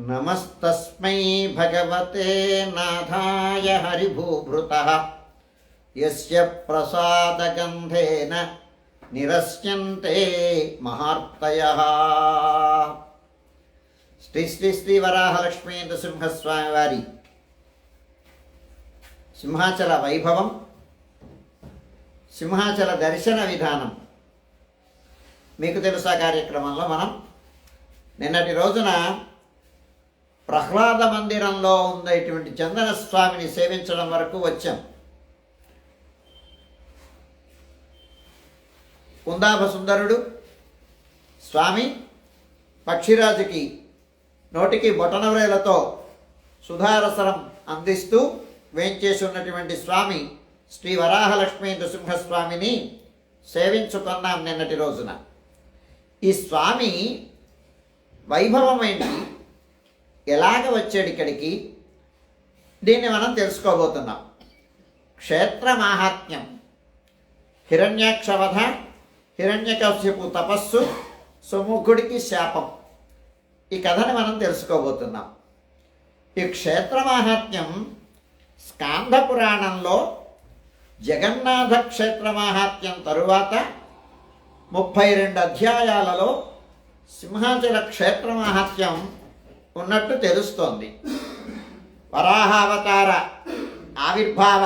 నమస్తస్మై భగవతే నాథాయ హరిభూభృతः. యస్య ప్రసాదగంధేన నిరస్యంతే మహార్తయः. శ్రీ శ్రీ శ్రీ వరాహలక్ష్మీ నృసింహస్వామి వారి సింహాచల వైభవం సింహాచల దర్శన విధానం. మీకు తెలుసా కార్యక్రమంలో మనం? నిన్నటి రోజున ప్రహ్లాద మందిరంలో ఉండేటువంటి చందన స్వామిని సేవించడం వరకు వచ్చాం. కుందాభ సుందరుడు స్వామి పక్షిరాజుకి నోటికి బొటనవ్రేలతో సుధారసరం అందిస్తూ వేంచేసి ఉన్నటువంటి స్వామి శ్రీ వరాహలక్ష్మీ నృసింహస్వామిని సేవించుకున్నాం నిన్నటి రోజున. ఈ స్వామి వైభవమైంది. ఎలాగ వచ్చాడు ఇక్కడికి? దీన్ని మనం తెలుసుకోబోతున్నాం. క్షేత్ర మాహాత్మ్యం హిరణ్యాక్షవధ హిరణ్యకశ్యపు తపస్సు సుముఖుడికి శాపం. ఈ కథని మనం తెలుసుకోబోతున్నాం. ఈ క్షేత్ర మాహాత్మ్యం స్కాంధ పురాణంలో జగన్నాథ క్షేత్ర మాహాత్మ్యం తరువాత ముప్పై రెండు అధ్యాయాలలో సింహాచల క్షేత్ర మాహాత్మ్యం ఉన్నట్టు తెలుస్తోంది. వరాహావతార ఆవిర్భావ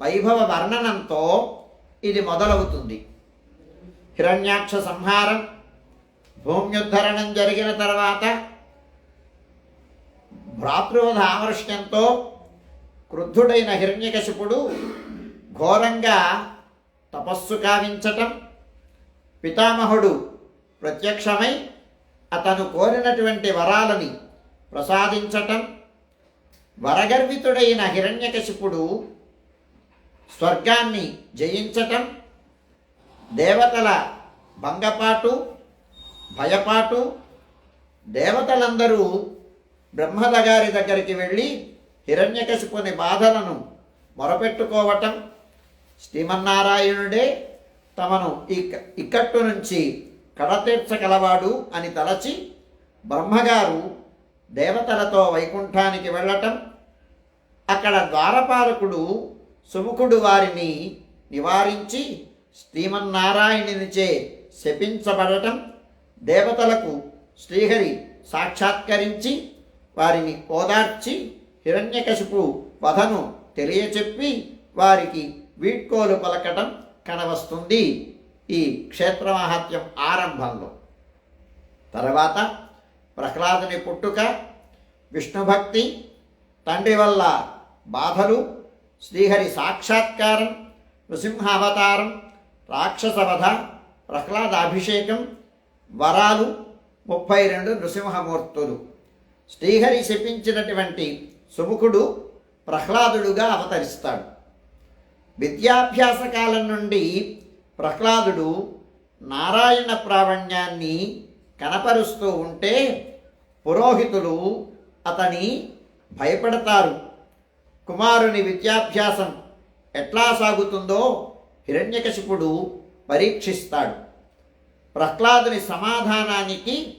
వైభవ వర్ణనంతో ఇది మొదలవుతుంది. హిరణ్యాక్ష సంహారం భూమ్యుద్ధరణం జరిగిన తర్వాత భ్రాతృవధ ఆమర్ష్యంతో క్రుద్ధుడైన హిరణ్యకశిపుడు ఘోరంగా తపస్సు కావించటం పితామహుడు ప్రత్యక్షమై అతను కోరినటువంటి వరాలని ప్రసాదించటం. వరగర్వితుడైన హిరణ్యకశిపుడు స్వర్గాన్ని జయించటం. దేవతల భంగపాటు భయపాటు. దేవతలందరూ బ్రహ్మదగారి దగ్గరికి వెళ్ళి హిరణ్యకశిపుని బాధలను మొరపెట్టుకోవటం. శ్రీమన్నారాయణుడే తమను ఇక్క ఇక్కట్టు నుంచి కడతీర్చగలవాడు అని తలచి బ్రహ్మగారు దేవతలతో వైకుంఠానికి వెళ్ళటం అక్కడ ద్వారపాలకుడు సుముఖుడు వారిని నివారించి శ్రీమన్నారాయణునిచే శపించబడటం దేవతలకు శ్రీహరి సాక్షాత్కరించి వారిని ఓదార్చి హిరణ్యకశిపు వధను తెలియచెప్పి వారికి వీడ్కోలు పలకటం కనవస్తుంది ఈ క్షేత్ర మహాత్యం ఆరంభంలో. తర్వాత ప్రహ్లాదుని పుట్టుక విష్ణుభక్తి తండ్రి వల్ల బాధలు శ్రీహరి సాక్షాత్కారం నృసింహావతారం రాక్షసవధ ప్రహ్లాదాభిషేకం వరాలు ముప్పై రెండు నృసింహమూర్తులు. శ్రీహరి శపించినటువంటి సుముఖుడు ప్రహ్లాదుడుగా అవతరిస్తాడు. విద్యాభ్యాస కాలం నుండి ప్రహ్లాదుడు నారాయణ ప్రావణ్యాన్ని కనపరుస్తూ ఉంటే పురోహితులు అతని భయపడతారు. కుమారుని విద్యాభ్యాసం ఎట్లా సాగుతుందో హిరణ్యకశిపుడు పరీక్షిస్తాడు. ప్రహ్లాదుని సమాధానానికి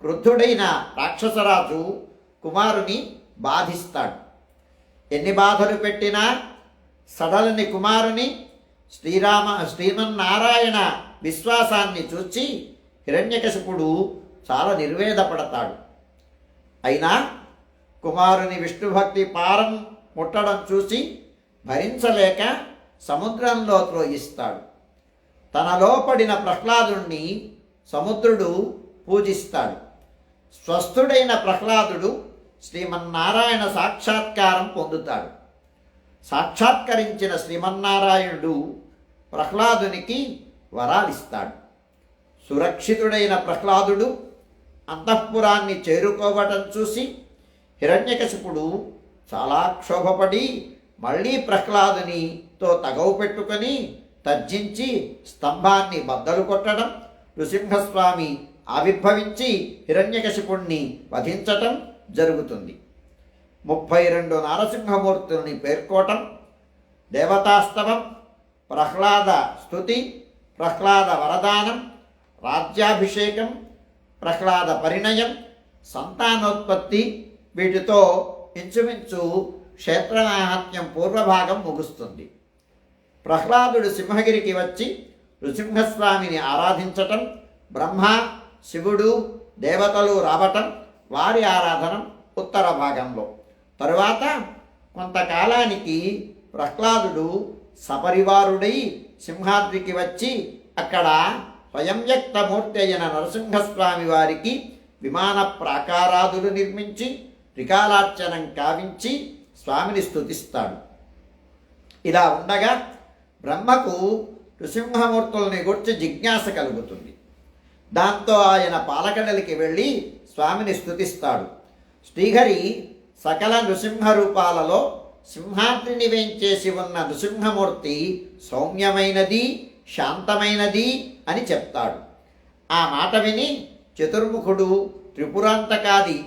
క్రుద్ధుడైన రాక్షసరాజు కుమారుని బాధిస్తాడు. ఎన్ని బాధలు పెట్టినా సడలని కుమారుని శ్రీరామ శ్రీమన్నారాయణ విశ్వాసాన్ని చూచి హిరణ్యకశిపుడు చాలా నిర్వేదపడతాడు. అయినా కుమారుని విష్ణుభక్తి పారం ముట్టడం చూసి భరించలేక సముద్రంలో త్రోయిస్తాడు. తనలో పడిన ప్రహ్లాదుణ్ణి సముద్రుడు పూజిస్తాడు. స్వస్థుడైన ప్రహ్లాదుడు శ్రీమన్నారాయణ సాక్షాత్కారం పొందుతాడు. సాక్షాత్కరించిన శ్రీమన్నారాయణుడు ప్రహ్లాదునికి వరాలిస్తాడు. సురక్షితుడైన ప్రహ్లాదుడు అంతఃపురాన్ని చేరుకోవటం చూసి హిరణ్యకశిపుడు చాలా క్షోభపడి మళ్ళీ ప్రహ్లాదునితో తగవు పెట్టుకొని తర్జించి స్తంభాన్ని బద్దలు కొట్టడం నృసింహస్వామి ఆవిర్భవించి హిరణ్యకశిపుణ్ణి వధించటం జరుగుతుంది. ముప్పై రెండు నారసింహమూర్తుల్ని పేర్కోవటం దేవతాస్తవం ప్రహ్లాద స్థుతి ప్రహ్లాద వరదానం రాజ్యాభిషేకం ప్రహ్లాద పరిణయం సంతానోత్పత్తి వీటితో ఇంచుమించు క్షేత్రమాహాత్మ్యం పూర్వభాగం ముగుస్తుంది. ప్రహ్లాదుడు సింహగిరికి వచ్చి నృసింహస్వామిని ఆరాధించటం బ్రహ్మ శివుడు దేవతలు రావటం వారి ఆరాధన ఉత్తర భాగంలో. తరువాత కొంతకాలానికి ప్రహ్లాదుడు సపరివారుడై సింహాద్రికి వచ్చి అక్కడ స్వయంవ్యక్తమూర్తి అయిన నరసింహస్వామి వారికి విమాన ప్రాకారాదులు నిర్మించి త్రికాలార్చనం కావించి స్వామిని స్థుతిస్తాడు ఇలా ఉండగా బ్రహ్మకు నృసింహమూర్తుల్ని గురించి జిజ్ఞాస కలుగుతుంది. దాంతో ఆయన పాలకడలికి వెళ్ళి స్వామిని స్థుతిస్తాడు శ్రీహరి సకల నృసింహ రూపాలలో సింహాద్రిని వేంచేసి ఉన్న నృసింహమూర్తి సౌమ్యమైనది శాంతమైనది అని చెప్తాడు. ఆ మాట విని చతుర్ముఖుడు త్రిపురాంతకాది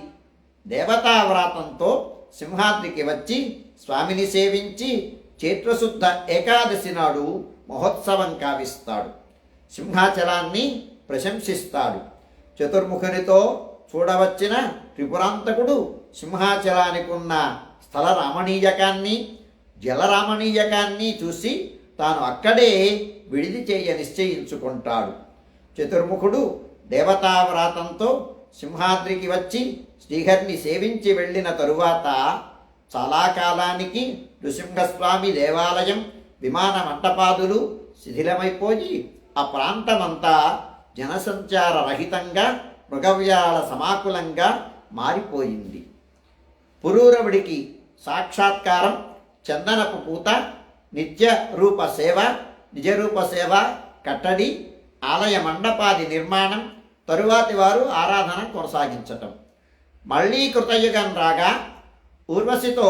దేవతావ్రాతంతో సింహాద్రికి వచ్చి స్వామిని సేవించి చైత్రశుద్ధ ఏకాదశి నాడు మహోత్సవం కావిస్తాడు. సింహాచలాన్ని ప్రశంసిస్తాడు. చతుర్ముఖునితో చూడవచ్చిన త్రిపురాంతకుడు సింహాచలానికి ఉన్న స్థల రామణీయకాన్ని జలరామణీయకాన్ని చూసి తాను అక్కడే విడిది చేయ నిశ్చయించుకుంటాడు. చతుర్ముఖుడు దేవతావ్రాతంతో సింహాద్రికి వచ్చి శ్రీహరిని సేవించి వెళ్ళిన తరువాత చాలా కాలానికి నృసింహస్వామి దేవాలయం విమాన మంటపాదులు శిథిలమైపోయి ఆ ప్రాంతమంతా జనసంచార రహితంగా మృగవ్యాల సమాకులంగా మారిపోయింది. పురూరవుడికి సాక్షాత్కారం చందనపు పూత నిత్య రూప సేవ నిజరూప సేవ కట్టడి ఆలయ మండపాది నిర్మాణం తరువాతి వారు ఆరాధన కొనసాగించటం. మళ్ళీ కృతయుగం రాగా ఊర్వశితో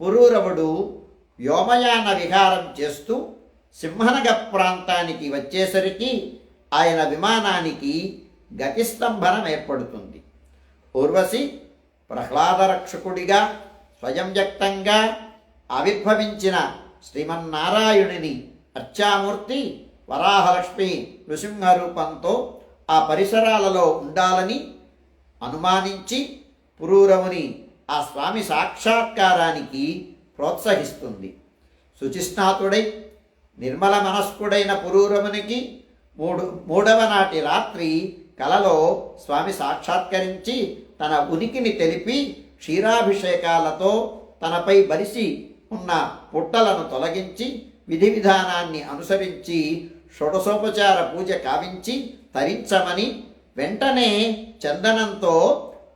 పురూరవుడు వ్యోమయాన విహారం చేస్తూ సింహనగ ప్రాంతానికి వచ్చేసరికి ఆయన విమానానికి గతిస్తంభనం ఏర్పడుతుంది. ఊర్వశి ప్రహ్లాదరక్షకుడిగా స్వయం వ్యక్తంగా ఆవిర్భవించిన శ్రీమన్నారాయణుని అర్చామూర్తి వరాహలక్ష్మి నృసింహ రూపంతో ఆ పరిసరాలలో ఉండాలని అనుమానించి పురూరవుని ఆ స్వామి సాక్షాత్కారానికి ప్రోత్సహిస్తుంది. శుచిస్నాతుడై నిర్మల మనస్కుడైన పురూరమునికి మూడు మూడవ నాటి రాత్రి కలలో స్వామి సాక్షాత్కరించి తన ఉనికిని తెలిపి క్షీరాభిషేకాలతో తనపై బలిసి ఉన్న పుట్టలను తొలగించి విధి విధానాన్ని అనుసరించి షోడశోపచార పూజ కావించి తరించమని వెంటనే చందనంతో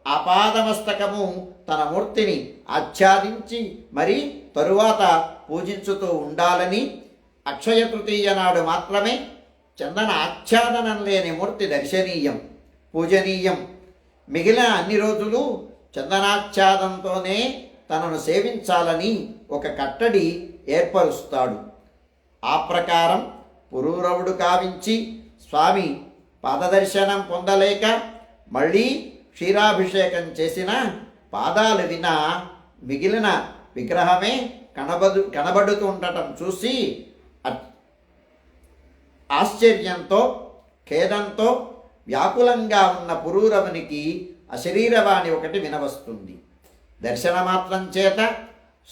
ఆపాదమస్తకము తన మూర్తిని ఆచ్ఛాదించి మరి తరువాత పూజించుతూ ఉండాలని అక్షయ తృతీయ నాడు మాత్రమే చందన ఆచ్ఛాదనం లేని మూర్తి దర్శనీయం పూజనీయం. మిగిలిన అన్ని రోజులు చందనాచ్ఛాదంతోనే తనను సేవించాలని ఒక కట్టడి ఏర్పరుస్తాడు. ఆ ప్రకారం పురూరవుడు కావించి స్వామి పాదదర్శనం పొందలేక మళ్ళీ క్షీరాభిషేకం చేసిన పాదాలు విన మిగిలిన విగ్రహమే కనబడు కనబడుతుండటం చూసి ఆశ్చర్యంతో ఖేదంతో వ్యాకులంగా ఉన్న పురూరవునికి అశరీరవాణి ఒకటి వినవస్తుంది. దర్శనమాత్రం చేత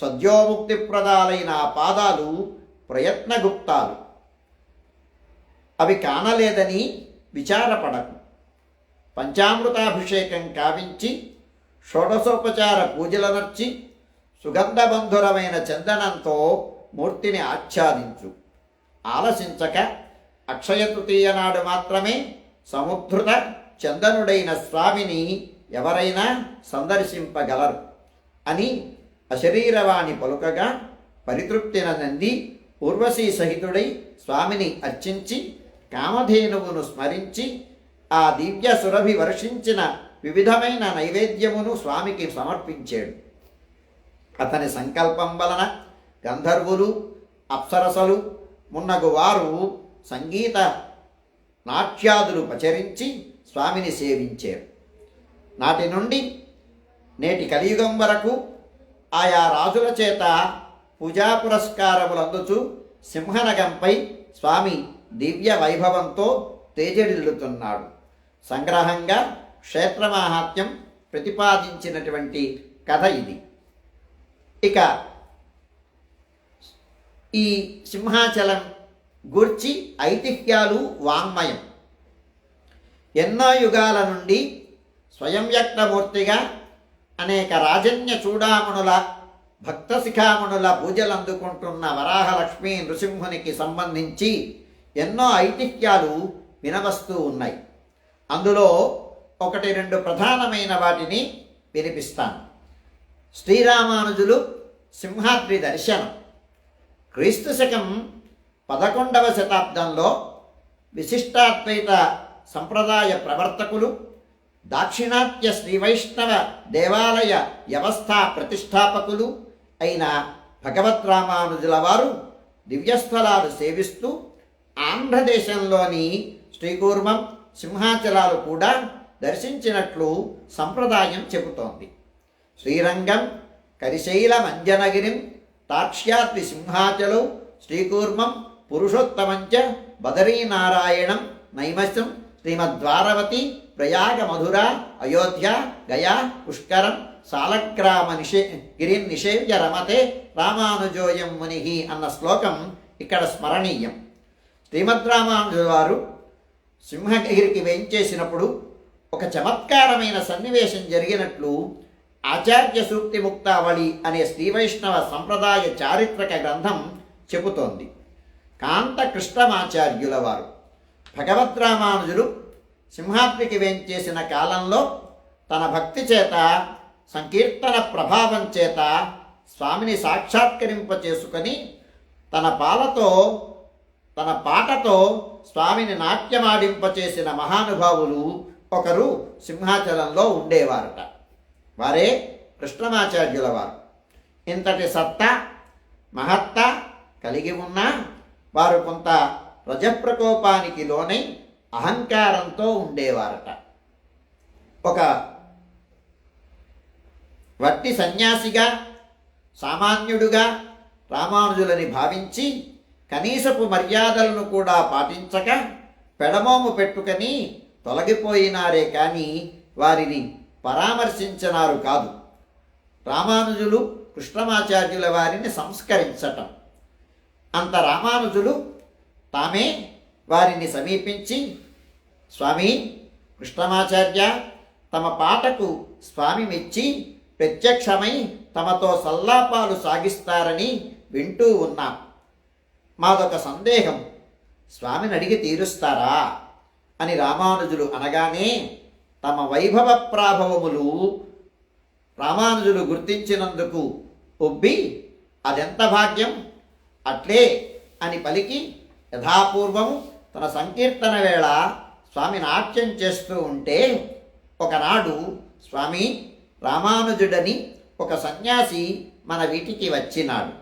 సద్యోముక్తిప్రదాలైన ఆ పాదాలు ప్రయత్నగుప్తాలు. అవి కానలేదని విచారపడకు. పంచామృతాభిషేకం కావించి షోడశోపచార పూజలనర్చి సుగంధబంధురమైన చందనంతో మూర్తిని ఆచ్ఛాదించు. ఆలసించక అక్షయ తృతీయ నాడు మాత్రమే సముద్రుత చందనుడైన స్వామిని ఎవరైనా సందర్శింపగలరు. అని అశరీరవాణి పలుకగా పరితృప్తిన నంది ఊర్వశీ సహితుడై స్వామిని అర్చించి కామధేనువును స్మరించి ఆ దివ్య సురభి వర్షించిన వివిధమైన నైవేద్యమును స్వామికి సమర్పించాడు. అతని సంకల్పం వలన గంధర్వులు అప్సరసలు మున్నగు వారు సంగీత నాట్యాదులు ప్రచరించి స్వామిని సేవించారు. నాటి నుండి నేటి కలియుగం వరకు ఆయా రాజుల చేత పూజా పురస్కారములందుచు సింహనగంపై స్వామి దివ్య వైభవంతో తేజడిల్లుతున్నాడు సంగ్రహంగా క్షేత్రమాహాత్యం ప్రతిపాదించినటువంటి కథ ఇది. ఇక ఈ సింహాచలం గూర్చి ఐతిహ్యాలు వాంగ్మయం. ఎన్నో యుగాల నుండి స్వయం వ్యక్తమూర్తిగా అనేక రాజన్య చూడామణుల భక్త శిఖామణుల పూజలు అందుకుంటున్న వరాహలక్ష్మీ నృసింహునికి సంబంధించి ఎన్నో ఐతిహ్యాలు వినవస్తూ ఉన్నాయి. అందులో ఒకటి రెండు ప్రధానమైన వాటిని వినిపిస్తాను. శ్రీరామానుజులు సింహాద్రి దర్శనం. క్రీస్తు శకం పదకొండవ శతాబ్దంలో విశిష్టాద్వైత సంప్రదాయ ప్రవర్తకులు దాక్షిణాత్య శ్రీ వైష్ణవ దేవాలయ వ్యవస్థా ప్రతిష్టాపకులు అయిన భగవత్ రామానుజుల వారు దివ్యస్థలాలు సేవిస్తూ ఆంధ్రదేశంలోని శ్రీకూర్మం సింహాచలాలు కూడా దర్శించినట్లు సంప్రదాయం చెబుతోంది. శ్రీరంగం కరిశైల మంజనగిరిం తాక్ష్యాద్రి సింహాచలం శ్రీకూర్మం పురుషోత్తమంచ బదరీనారాయణం నైమస్యం శ్రీమద్వారవతి ప్రయాగ మధుర అయోధ్య గయా పుష్కరం సాలగ్రామ నిషే గిరిం నిషేవ్య రమతే రామానుజోయం మునిహి అన్న శ్లోకం ఇక్కడ స్మరణీయం. శ్రీమద్ రామానుజు వారు సింహగిరికి వేయించేసినప్పుడు ఒక చమత్కారమైన సన్నివేశం జరిగినట్లు ఆచార్య సూక్తి ముక్తావళి అనే శ్రీవైష్ణవ సంప్రదాయ చారిత్రక గ్రంథం చెబుతోంది. కాంత కృష్ణమాచార్యుల వారు భగవద్రామానుజులు సింహాద్రికి వేంచేసిన కాలంలో తన భక్తి చేత సంకీర్తన ప్రభావం చేత స్వామిని సాక్షాత్కరింప చేసుకొని తన పాలతో తన పాటతో స్వామిని నాట్యమాడింపచేసిన మహానుభావులు ఒకరు సింహాచలంలో ఉండేవారట. వారే కృష్ణమాచార్యుల వారు. ఇంతటి సత్తా మహత్త కలిగి ఉన్న వారు కొంత రజప్రకోపానికి లోనై అహంకారంతో ఉండేవారట. ఒక వట్టి సన్యాసిగా సామాన్యుడుగా రామానుజులని భావించి కనీసపు మర్యాదలను కూడా పాటించక పెడమోము పెట్టుకొని తొలగిపోయినారే కానీ వారిని పరామర్శించినారు కాదు. రామానుజులు కృష్ణమాచార్యుల వారిని సంస్కరించటం. అంత రామానుజులు తామే వారిని సమీపించి స్వామి కృష్ణమాచార్య తమ పాటకు స్వామి మెచ్చి ప్రత్యక్షమై తమతో సల్లాపాలు సాగిస్తారని వింటూ ఉన్నాం. మాదొక సందేహం. స్వామిని అడిగి తీరుస్తారా? అని రామానుజులు అనగానే తమ వైభవ ప్రాభవములు రామానుజులు గుర్తించినందుకు ఒబ్బి అదెంత భాగ్యం? అట్లే అని పలికి యథాపూర్వము తన సంకీర్తన వేళ స్వామి నాట్యం చేస్తూ ఉంటే ఒకనాడు స్వామి రామానుజుడని ఒక సన్యాసి మన వీటికి వచ్చినాడు.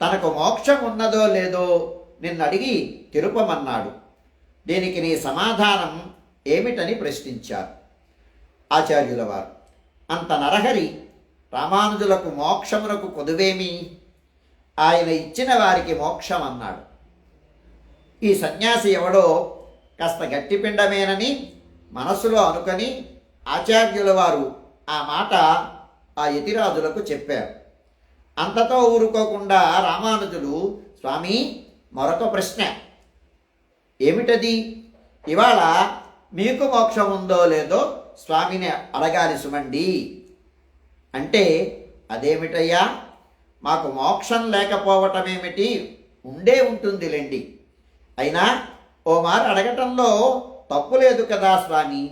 తనకు మోక్షం ఉన్నదో లేదో నిన్ను అడిగి తిరుపమన్నాడు. దీనికి నీ సమాధానం ఏమిటని ప్రశ్నించారు. ఆచార్యుల వారు అంత నరహరి రామానుజులకు మోక్షమునకు కొదువేమి? ఆయన ఇచ్చిన వారికి మోక్షం అన్నాడు ఈ సన్యాసి ఎవడో కాస్త గట్టిపిండమేనని మనసులో అనుకొని ఆచార్యుల వారు ఆ మాట ఆ యతిరాజులకు చెప్పారు. అంతతో ఊరుకోకుండా రామానుజులు స్వామి మరొక ప్రశ్న. ఏమిటది? ఇవాళ మీకు మోక్షం ఉందో లేదో స్వామిని అడగాలి సుమండి. అంటే అదేమిటయ్యా? మాకు మోక్షం లేకపోవటమేమిటి? ఉండే ఉంటుందిలేండి. అయినా ఓ మారు అడగటంలో తప్పు లేదు కదా స్వామి.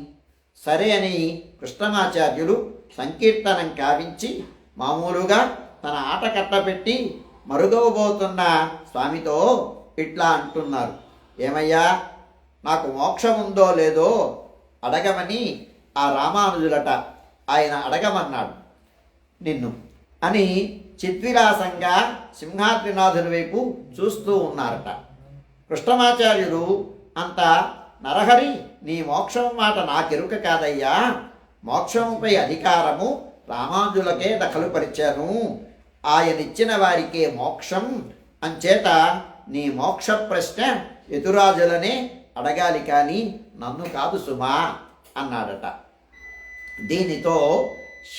సరే అని కృష్ణమాచార్యులు సంకీర్తనం కావించి మామూలుగా తన ఆట కట్టబెట్టి మరుగవబోతున్న స్వామితో ఇట్లా అంటున్నారు. ఏమయ్యా నాకు మోక్షం ఉందో లేదో అడగమని ఆ రామానుజులట ఆయన అడగమన్నాడు. నిన్ను అని చిద్విలాసంగా సింహాద్రినాథుని వైపు చూస్తూ ఉన్నారట. కృష్ణమాచార్యులు అంత నరహరి నీ మోక్షం మాట నాకెరుక కాదయ్యా. మోక్షంపై అధికారము రామానుజులకే దఖలుపరిచాను. ఆయనిచ్చిన వారికే మోక్షం అంచేత నీ మోక్ష ప్రశ్న ఎదురాజులనే అడగాలి కానీ నన్ను కాదు సుమా అన్నాడట. దీనితో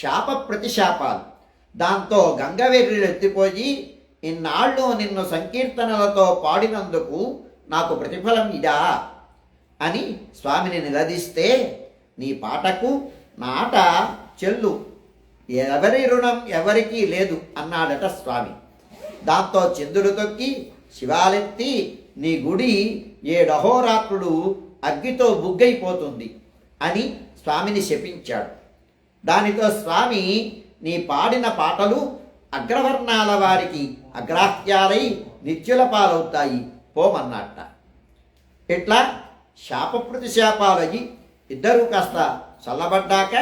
శాప ప్రతిశాపాలు. దాంతో గంగవెర్రిలు ఎత్తిపోయి ఇన్నాళ్ళు నిన్ను సంకీర్తనలతో పాడినందుకు నాకు ప్రతిఫలం ఇదా? అని స్వామిని నిలదీస్తే నీ పాటకు నాట చెల్లు. ఎవరి రుణం ఎవరికీ లేదు అన్నాడట స్వామి. దాంతో చంద్రుడు తొక్కి శివాలెత్తి నీ గుడి ఏడహోరాత్రుడు అగ్గితో బుగ్గైపోతుంది అని స్వామిని శపించాడు. దానితో స్వామి నీ పాడిన పాటలు అగ్రవర్ణాల వారికి అగ్రాహ్యాలై నిత్యుల పాలవుతాయి పోమన్నట్ట ఇట్లా శాప ప్రతిశాపాలయ్యి ఇద్దరూ కాస్త చల్లబడ్డాక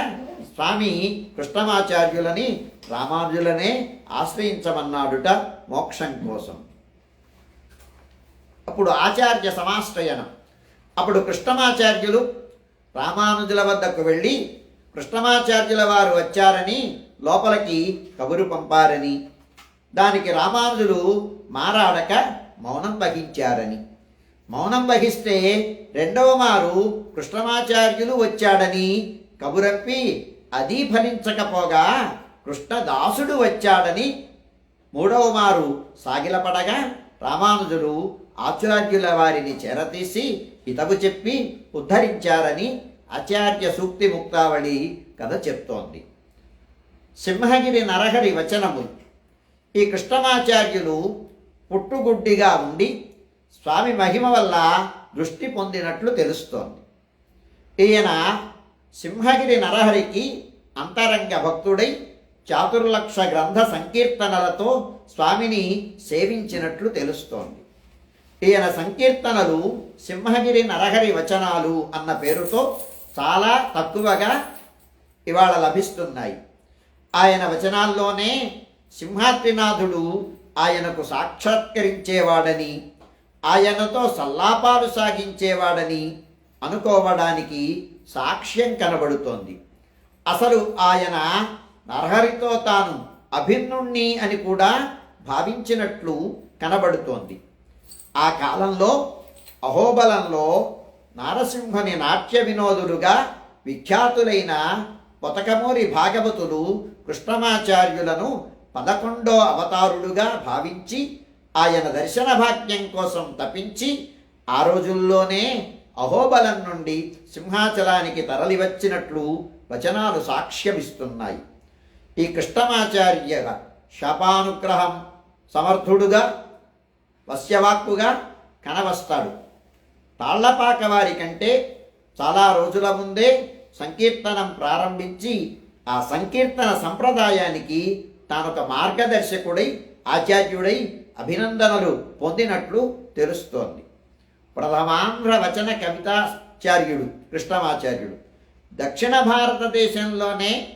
స్వామి కృష్ణమాచార్యులని రామానుజులనే ఆశ్రయించమన్నాడుట మోక్షం కోసం. అప్పుడు ఆచార్య సమాశ్రయనం. అప్పుడు కృష్ణమాచార్యులు రామానుజుల వద్దకు వెళ్ళి కృష్ణమాచార్యుల వారు వచ్చారని లోపలికి కబురు పంపారని. దానికి రామానుజులు మారాడక మౌనం వహించారని. మౌనం వహిస్తే రెండవ మారు కృష్ణమాచార్యులు వచ్చాడని కబురప్పి అది ఫలించకపోగా కృష్ణదాసుడు వచ్చాడని మూడవ మారు సాగిలపడగా రామానుజులు ఆచార్యుల వారిని చేరతీసి హితవు చెప్పి ఉద్ధరించారని ఆచార్య సూక్తి ముక్తావళి కథ చెప్తోంది. సింహగిరి నరహరి వచనము. ఈ కృష్ణమాచార్యులు పుట్టుగుడ్డిగా ఉండి స్వామి మహిమ వల్ల దృష్టి పొందినట్లు తెలుస్తోంది. ఈయన సింహగిరి నరహరికి అంతరంగ భక్తుడై చాతుర్లక్ష గ్రంథ సంకీర్తనలతో స్వామిని సేవించినట్లు తెలుస్తోంది. ఈయన సంకీర్తనలు సింహగిరి నరహరి వచనాలు అన్న పేరుతో చాలా తక్కువగా ఇవాళ లభిస్తున్నాయి. ఆయన వచనాల్లోనే సింహాద్రినాథుడు ఆయనకు సాక్షాత్కరించేవాడని ఆయనతో సల్లాపాలు సాగించేవాడని అనుకోవడానికి సాక్ష్యం కనబడుతోంది. అసలు ఆయన నరహరితో తాను అభిన్నుణ్ణి అని కూడా భావించినట్లు కనబడుతోంది. ఆ కాలంలో అహోబలంలో నారసింహుని నాట్య వినోదులుగా విఖ్యాతులైన కొతకమూరి భాగవతులు కృష్ణమాచార్యులను పదకొండో అవతారుడుగా భావించి ఆయన దర్శన భాగ్యం కోసం తపించి ఆ రోజుల్లోనే అహోబలం నుండి సింహాచలానికి తరలివచ్చినట్లు వచనాలు సాక్ష్యమిస్తున్నాయి. ఈ కృష్ణమాచార్య శాపానుగ్రహం సమర్థుడుగా వశ్యవాక్కుగా కనవస్తాడు. తాళ్ళపాక వారి కంటే చాలా రోజుల ముందే సంకీర్తనం ప్రారంభించి ఆ సంకీర్తన సంప్రదాయానికి తానొక మార్గదర్శకుడై ఆచార్యుడై అభినందనలు పొందినట్లు తెలుస్తోంది. ప్రథమాంధ్ర వచన కవితాచార్యుడు కృష్ణమాచార్యుడు. దక్షిణ భారతదేశంలోనే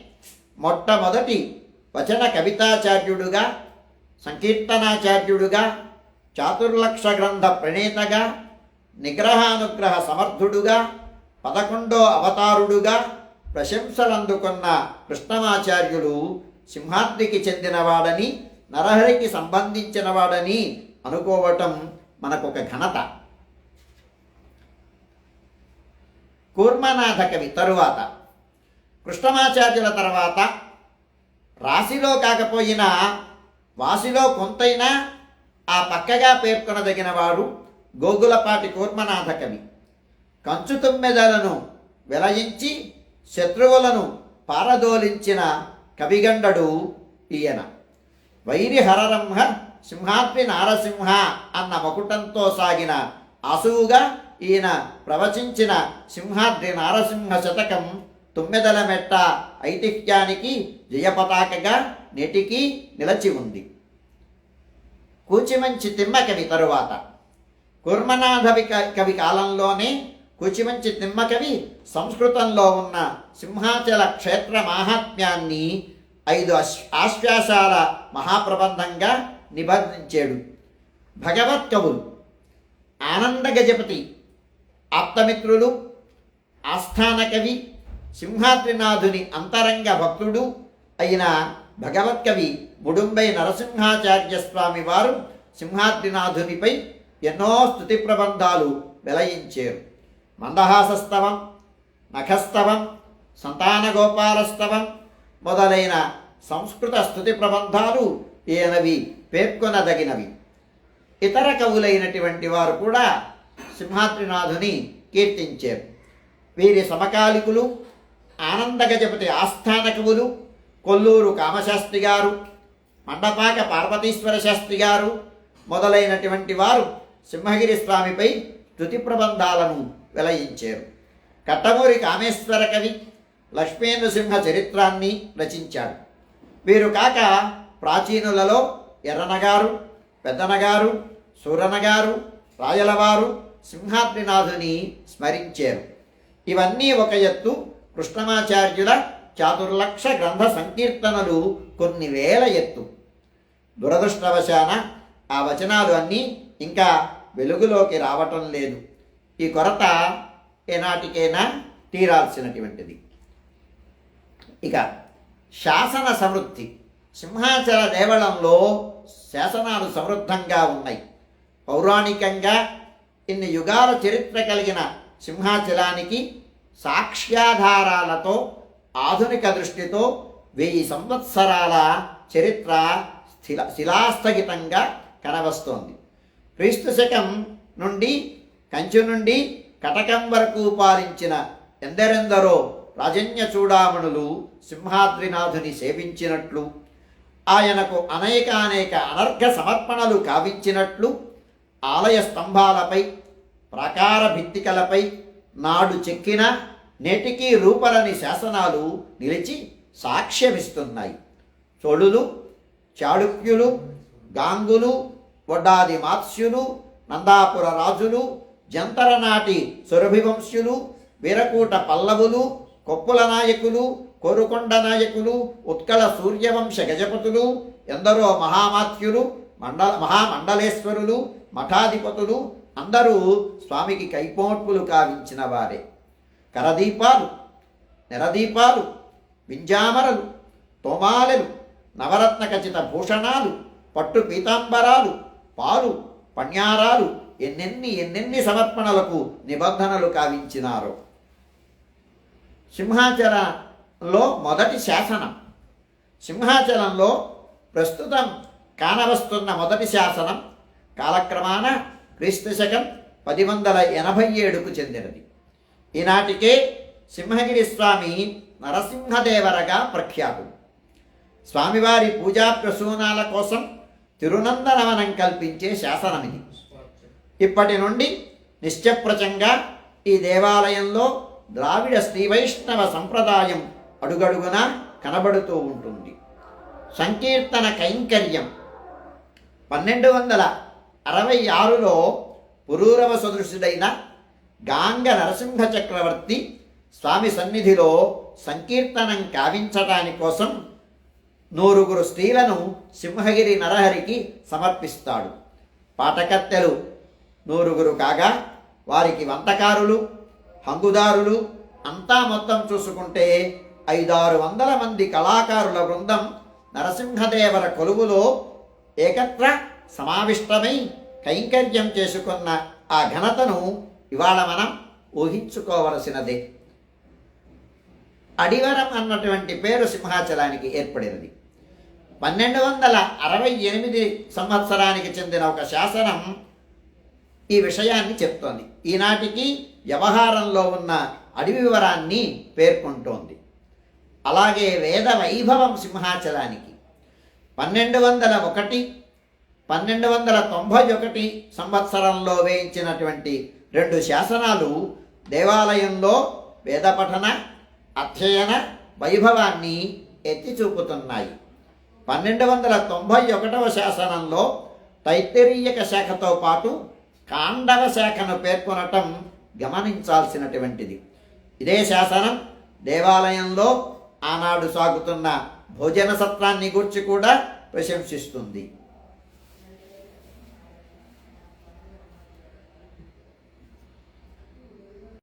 మొట్టమొదటి వచన కవితాచార్యుడుగా సంకీర్తనాచార్యుడుగా చాతుర్లక్ష గ్రంథ ప్రణేతగా నిగ్రహానుగ్రహ సమర్థుడుగా పదకొండో అవతారుడుగా ప్రశంసలందుకున్న కృష్ణమాచార్యులు సింహాద్రికి చెందినవాడని నరహరికి సంబంధించినవాడని అనుకోవటం మనకొక ఘనత. కూర్మనాథ కవి తరువాత. కృష్ణమాచార్యుల తర్వాత రాశిలో కాకపోయినా వాసిలో కొంతైనా ఆ పక్కగా పేర్కొనదగిన వాడు గోగులపాటి కూర్మనాథ కవి. కంచు తుమ్మెదలను విలయించి శత్రువులను పారదోలించిన కవిగండడు ఈయన. వైరి హరరంహ సింహాద్రి నారసింహ అన్న మకుటంతో సాగిన ఆసువుగా ఈయన ప్రవచించిన సింహాద్రి నారసింహ శతకం తుమ్మెదల మెట్ట ఐతిహ్యానికి జయపతాకగా నేటికి నిలచి ఉంది. కూచిమంచి తిమ్మ కవి తరువాత. కుర్మనాథ కవి కాలంలోనే కూచిమంచి తిమ్మకవి సంస్కృతంలో ఉన్న సింహాచల క్షేత్ర మాహాత్మ్యాన్ని ఐదు ఆశ్వాసాల మహాప్రబంధంగా నిబంధించాడు. భగవత్ కవులు ఆనంద గజపతి ఆప్తమిత్రులు ఆస్థాన కవి సింహాద్రినాథుని అంతరంగ భక్తుడు అయిన భగవత్ కవి ముడుంబై నరసింహాచార్య స్వామి వారు సింహాద్రినాథునిపై ఎన్నో స్తుతి ప్రబంధాలు వెలయించారు. మందహాసస్తవం నఖస్తవం సంతానగోపాలస్తవం మొదలైన సంస్కృత స్థుతి ప్రబంధాలు ఈయనవి పేర్కొనదగినవి. ఇతర కవులైనటువంటి వారు కూడా సింహాద్రినాథుని కీర్తించారు. వీరి సమకాలికులు ఆనందగజపతి ఆస్థాన కవులు కొల్లూరు కామశాస్త్రి గారు మండపాక పార్వతీశ్వర శాస్త్రి గారు మొదలైనటువంటి వారు సింహగిరి స్వామిపై స్తుతి ప్రబంధాలను వెలయించారు. కట్టమూరి కామేశ్వర కవి లక్ష్మీనృసింహ చరిత్రాన్ని రచించాడు. వీరు కాక ప్రాచీనులలో ఎర్రనగారు పెద్దనగారు సూరనగారు రాయలవారు సింహాద్రినాథుని స్మరించారు. ఇవన్నీ ఒక ఎత్తు కృష్ణమాచార్యుల చాతుర్లక్ష గ్రంథ సంకీర్తనలు కొన్ని వేల ఎత్తు. దురదృష్టవశాన ఆ వచనాలు అన్నీ ఇంకా వెలుగులోకి రావటం లేదు. ఈ కొరత ఏనాటికైనా తీరాల్సినటువంటిది. ఇక శాసన సమృద్ధి. సింహాచల దేవళంలో శాసనాలు సమృద్ధంగా ఉన్నాయి. పౌరాణికంగా ఇన్ని యుగాల చరిత్ర కలిగిన సింహాచలానికి సాక్ష్యాధారాలతో ఆధునిక దృష్టితో వెయ్యి సంవత్సరాల చరిత్ర శిల శిలాస్థగితంగా కనవస్తోంది క్రీస్తు శకం నుండి కంచు నుండి కటకం వరకు పాలించిన ఎందరెందరో రాజన్య చూడామణులు సింహాద్రినాథుని సేవించినట్లు ఆయనకు అనేకానేక అనేక అనర్ఘ సమర్పణలు కావించినట్లు ఆలయ స్తంభాలపై ప్రాకార భిత్తికలపై నాడు చెక్కిన నేటికి రూపరని శాసనాలు నిలిచి సాక్ష్యమిస్తున్నాయి. చోళులు చాళుక్యులు గాంగులు వడ్డాది మాత్స్యులు నందాపుర రాజులు జంతర నాటి సురభివంశ్యులు వీరకూట పల్లవులు కొప్పుల నాయకులు కోరుకొండ నాయకులు ఉత్కళ సూర్యవంశ గజపతులు ఎందరో మహామాత్యులు మండల మహామండలేశ్వరులు మఠాధిపతులు అందరూ స్వామికి కైపోట్పులు కావించిన వారే. కరదీపాలు నెరదీపాలు వింజామరలు తోమాలెలు నవరత్న ఖచ్చిత భూషణాలు పట్టు పీతాంబరాలు పాలు పణ్యారాలు ఎన్నెన్ని ఎన్నెన్ని సమర్పణలకు నిబంధనలు కావించినారో. సింహాచలంలో మొదటి శాసనం. సింహాచలంలో ప్రస్తుతం కానవస్తున్న మొదటి శాసనం కాలక్రమాన క్రీస్తు శకం పది వందల ఎనభై ఏడుకు చెందినది. ఈనాటికే సింహగిరి స్వామి నరసింహదేవరగా ప్రఖ్యాతుడు స్వామివారి పూజా ప్రసూనాల కోసం తిరునందనవనం కల్పించే శాసనమిది. ఇది ఇప్పటి నుండి నిశ్చప్రచంగా ఈ దేవాలయంలో ద్రావిడ శ్రీ వైష్ణవ సంప్రదాయం అడుగడుగున కనబడుతూ ఉంటుంది. సంకీర్తన కైంకర్యం. పన్నెండు వందల అరవై ఆరులో పురూరవ సదృశుడైన గాంగ నరసింహ చక్రవర్తి స్వామి సన్నిధిలో సంకీర్తనం కావించటాని కోసం నూరుగురు స్త్రీలను సింహగిరి నరహరికి సమర్పిస్తాడు. పాటకత్తెలు నూరుగురు కాగా వారికి వంటకారులు హంగుదారులు అంతా మొత్తం చూసుకుంటే ఐదారు వందల మంది కళాకారుల బృందం నరసింహదేవర కొలువులో ఏకత్ర సమావిష్టమై కైంకర్యం చేసుకున్న ఆ ఘనతను ఇవాళ మనం ఊహించుకోవలసినదే. అడివరం అన్నటువంటి పేరు సింహాచలానికి ఏర్పడినది. పన్నెండు వందల అరవై ఎనిమిది సంవత్సరానికి చెందిన ఒక శాసనం ఈ విషయాన్ని చెప్తోంది. ఈనాటికి వ్యవహారంలో ఉన్న అడవి వివరాన్ని పేర్కొంటోంది. అలాగే వేద వైభవం సింహాచలానికి పన్నెండు వందల ఒకటి పన్నెండు వందల తొంభై ఒకటి సంవత్సరంలో వేయించినటువంటి రెండు శాసనాలు దేవాలయంలో వేద పఠన అధ్యయన వైభవాన్ని ఎత్తి చూపుతున్నాయి పన్నెండు వందల తొంభై ఒకటవ శాసనంలో తైత్తరీయక శాఖతో పాటు కాండవ శాఖను పేర్కొనటం గమనించాల్సినటువంటిది. ఇదే శాసనం దేవాలయంలో ఆనాడు సాగుతున్న భోజన సత్రాన్ని గూర్చి కూడా ప్రశంసిస్తుంది.